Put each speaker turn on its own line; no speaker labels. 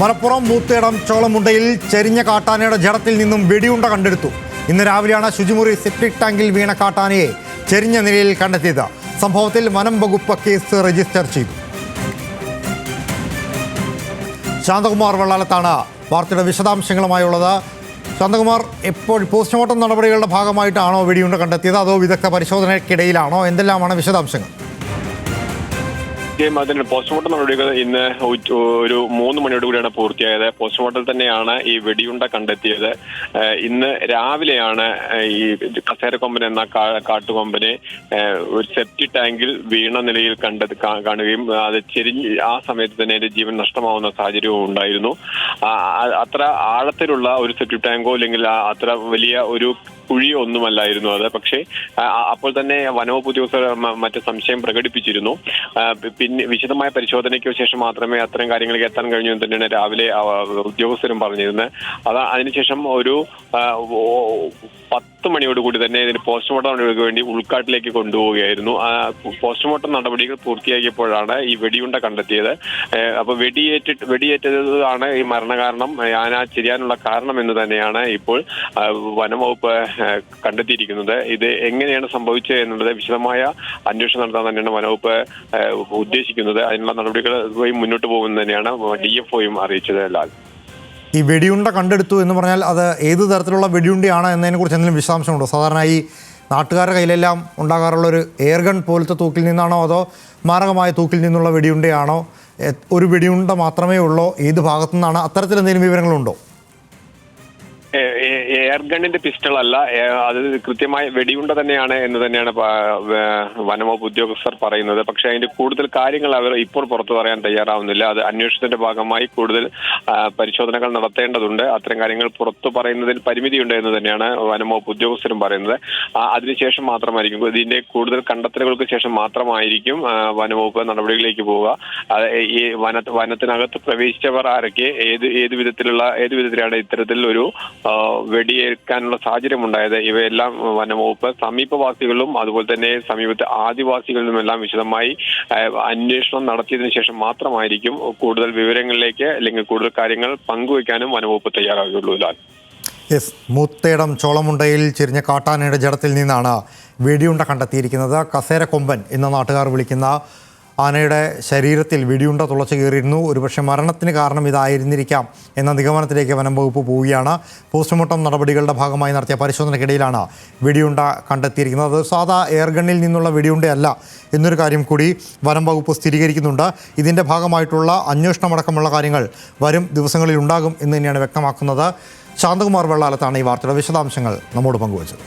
മലപ്പുറം മൂത്തേടം ചോളമുണ്ടയിൽ ചെരിഞ്ഞ കാട്ടാനയുടെ ജഡത്തിൽ നിന്നും വെടിയുണ്ട കണ്ടെടുത്തു. ഇന്ന് രാവിലെയാണ് ശുചിമുറി സെപ്റ്റിക് ടാങ്കിൽ വീണ കാട്ടാനയെ ചെരിഞ്ഞ നിലയിൽ കണ്ടെത്തിയത്. സംഭവത്തിൽ വനം വകുപ്പ് കേസ് രജിസ്റ്റർ ചെയ്തു. ശാന്തകുമാർ വെള്ളാലത്താണ് വാർത്തയുടെ വിശദാംശങ്ങളുമായുള്ളത്. ശാന്തകുമാർ എപ്പോൾ പോസ്റ്റ്മോർട്ടം നടപടികളുടെ ഭാഗമായിട്ടാണോ വെടിയുണ്ട കണ്ടെത്തിയത്? അതോ വിദഗ്ധ പരിശോധനയ്ക്കിടയിലാണോ? എന്തെല്ലാമാണ് വിശദാംശങ്ങൾ?
തീർച്ചയായും അതിന് പോസ്റ്റ്മോർട്ടം നടപടികൾ ഇന്ന് ഒരു മൂന്ന് മണിയോട് കൂടിയാണ് പൂർത്തിയായത്. പോസ്റ്റ്മോർട്ടം തന്നെയാണ് ഈ വെടിയുണ്ട കണ്ടെത്തിയത്. ഇന്ന് രാവിലെയാണ് ഈ കസേരക്കൊമ്പൻ എന്ന കാട്ടുകൊമ്പനെ ഒരു സെപ്റ്റി ടാങ്കിൽ വീണ നിലയിൽ കണ്ട കാണുകയും അത് ചെരിഞ്ഞ് ആ സമയത്ത് തന്നെ അതിന്റെ ജീവൻ നഷ്ടമാവുന്ന സാഹചര്യവും ഉണ്ടായിരുന്നു. അത്ര ആഴത്തിലുള്ള ഒരു സെപ്റ്റി ടാങ്കോ അല്ലെങ്കിൽ അത്ര വലിയ ഒരു കുഴിയോ ഒന്നുമല്ലായിരുന്നു അത്. പക്ഷേ അപ്പോൾ തന്നെ വനവകുപ്പ് ഉദ്യോഗസ്ഥർ മറ്റു സംശയം പ്രകടിപ്പിച്ചിരുന്നു. വിശദമായ പരിശോധനയ്ക്ക് ശേഷം മാത്രമേ അത്തരം കാര്യങ്ങളിലേക്ക് എത്താൻ കഴിഞ്ഞു എന്ന് തന്നെയാണ് രാവിലെ ഉദ്യോഗസ്ഥരും പറഞ്ഞിരുന്നത്. അത് അതിനുശേഷം ഒരു ഓ- പത്ത് മണിയോടുകൂടി തന്നെ ഇതിന് പോസ്റ്റ്മോർട്ടം നടപടികൾക്ക് വേണ്ടി ഉൾക്കാട്ടിലേക്ക് കൊണ്ടുപോവുകയായിരുന്നു. ആ, പോസ്റ്റ്മോർട്ടം നടപടികൾ പൂർത്തിയാക്കിയപ്പോഴാണ് ഈ വെടിയുണ്ട കണ്ടെത്തിയത്. അപ്പൊ വെടിയേറ്റിട്ട് വെടിയേറ്റതാണ് ഈ മരണകാരണം. ആന ചെരിയാനുള്ള കാരണം എന്ന് തന്നെയാണ് ഇപ്പോൾ വനം വനംവകുപ്പ് കണ്ടെത്തിയിരിക്കുന്നത്. ഇത് എങ്ങനെയാണ് സംഭവിച്ചത് എന്നുള്ളത് വിശദമായ അന്വേഷണം നടത്താൻ തന്നെയാണ് വനവകുപ്പ് ഉദ്ദേശിക്കുന്നത്. അതിനുള്ള നടപടികൾ മുന്നോട്ട് പോകുമെന്ന് തന്നെയാണ് ഡി എഫ് ഒയും അറിയിച്ചത് ലാൽ.
ഈ വെടിയുണ്ട കണ്ടെടുത്തു എന്ന് പറഞ്ഞാൽ അത് ഏത് തരത്തിലുള്ള വെടിയുണ്ടയാണ് എന്നതിനെക്കുറിച്ച് എന്തെങ്കിലും വിശദാംശമുണ്ടോ സാധാരണ ഈ നാട്ടുകാരുടെ കയ്യിലെല്ലാം ഉണ്ടാകാറുള്ള ഒരു എയർഗൺ പോലത്തെ തൂക്കിൽ നിന്നാണോ അതോ മാരകമായ തൂക്കിൽ നിന്നുള്ള വെടിയുണ്ടയാണോ? ഒരു വെടിയുണ്ട മാത്രമേ ഉള്ളോ? ഏത് ഭാഗത്തു നിന്നാണ് അത്തരത്തിൽ എന്തെങ്കിലും വിവരങ്ങളുണ്ടോ?
എയർ ഗണ്ണിന്റെ പിസ്റ്റൾ അല്ല അത് കൃത്യമായ വെടിയുണ്ട തന്നെയാണ് എന്ന് തന്നെയാണ് വനംവകുപ്പ് ഉദ്യോഗസ്ഥർ പറയുന്നത്. പക്ഷെ അതിന്റെ കൂടുതൽ കാര്യങ്ങൾ അവർ ഇപ്പോൾ പുറത്തു പറയാൻ തയ്യാറാവുന്നില്ല. അത് അന്വേഷണത്തിന്റെ ഭാഗമായി കൂടുതൽ പരിശോധനകൾ നടത്തേണ്ടതുണ്ട്. അത്തരം കാര്യങ്ങൾ പുറത്തു പറയുന്നതിൽ പരിമിതിയുണ്ട് എന്ന് തന്നെയാണ് വനംവകുപ്പ് ഉദ്യോഗസ്ഥരും പറയുന്നത്. അതിനുശേഷം മാത്രമായിരിക്കും. ഇതിന്റെ കൂടുതൽ കണ്ടെത്തലുകൾക്ക് ശേഷം മാത്രമായിരിക്കും വനംവകുപ്പ് നടപടികളിലേക്ക് പോവുക. ഈ വന വനത്തിനകത്ത് പ്രവേശിച്ചവർ ആരൊക്കെ ഏത് ഏത് വിധത്തിലുള്ള ഏത് വിധത്തിലാണ് ഇത്തരത്തിൽ ഒരു വെടിയേൽക്കാനുള്ള സാഹചര്യം ഉണ്ടായത് ഇവയെല്ലാം വനംവകുപ്പ് സമീപവാസികളും അതുപോലെ തന്നെ സമീപത്തെ ആദിവാസികളിലുമെല്ലാം വിശദമായി അന്വേഷണം നടത്തിയതിനു ശേഷം മാത്രമായിരിക്കും കൂടുതൽ വിവരങ്ങളിലേക്ക് അല്ലെങ്കിൽ കൂടുതൽ കാര്യങ്ങൾ പങ്കുവയ്ക്കാനും വനംവകുപ്പ് തയ്യാറാകുകയുള്ളൂ ലാൽ.
യെസ് മൂത്തേടം ചോളമുണ്ടയിൽ ചെരിഞ്ഞ കാട്ടാനയുടെ ജടത്തിൽ നിന്നാണ് വെടിയുണ്ട കണ്ടെത്തിയിരിക്കുന്നത്. കസേര കൊമ്പൻ എന്ന നാട്ടുകാർ വിളിക്കുന്ന ആനയുടെ ശരീരത്തിൽ വെടിയുണ്ട തുളച്ചു കയറിയിരുന്നു ഒരുപക്ഷെ മരണത്തിന് കാരണം ഇതായിരുന്നിരിക്കാം എന്ന നിഗമനത്തിലേക്ക് വനം വകുപ്പ് പോവുകയാണ്. പോസ്റ്റ്മോർട്ടം നടപടികളുടെ ഭാഗമായി നടത്തിയ പരിശോധനയ്ക്കിടയിലാണ് വെടിയുണ്ട കണ്ടെത്തിയിരിക്കുന്നത്. അത് സാധാ എയർഗണ്ണിൽ നിന്നുള്ള വെടിയുണ്ടയല്ല എന്നൊരു കാര്യം കൂടി വനം വകുപ്പ് സ്ഥിരീകരിക്കുന്നുണ്ട്. ഇതിന്റെ ഭാഗമായിട്ടുള്ള അന്വേഷണമടക്കമുള്ള കാര്യങ്ങൾ വരും ദിവസങ്ങളിൽ ഉണ്ടാകും എന്ന് തന്നെയാണ് വ്യക്തമാക്കുന്നത്. ശാന്തകുമാർ വെള്ളാലത്താണ് ഈ വാർത്തയുടെ വിശദാംശങ്ങൾ നമ്മോട് പങ്കുവച്ചത്.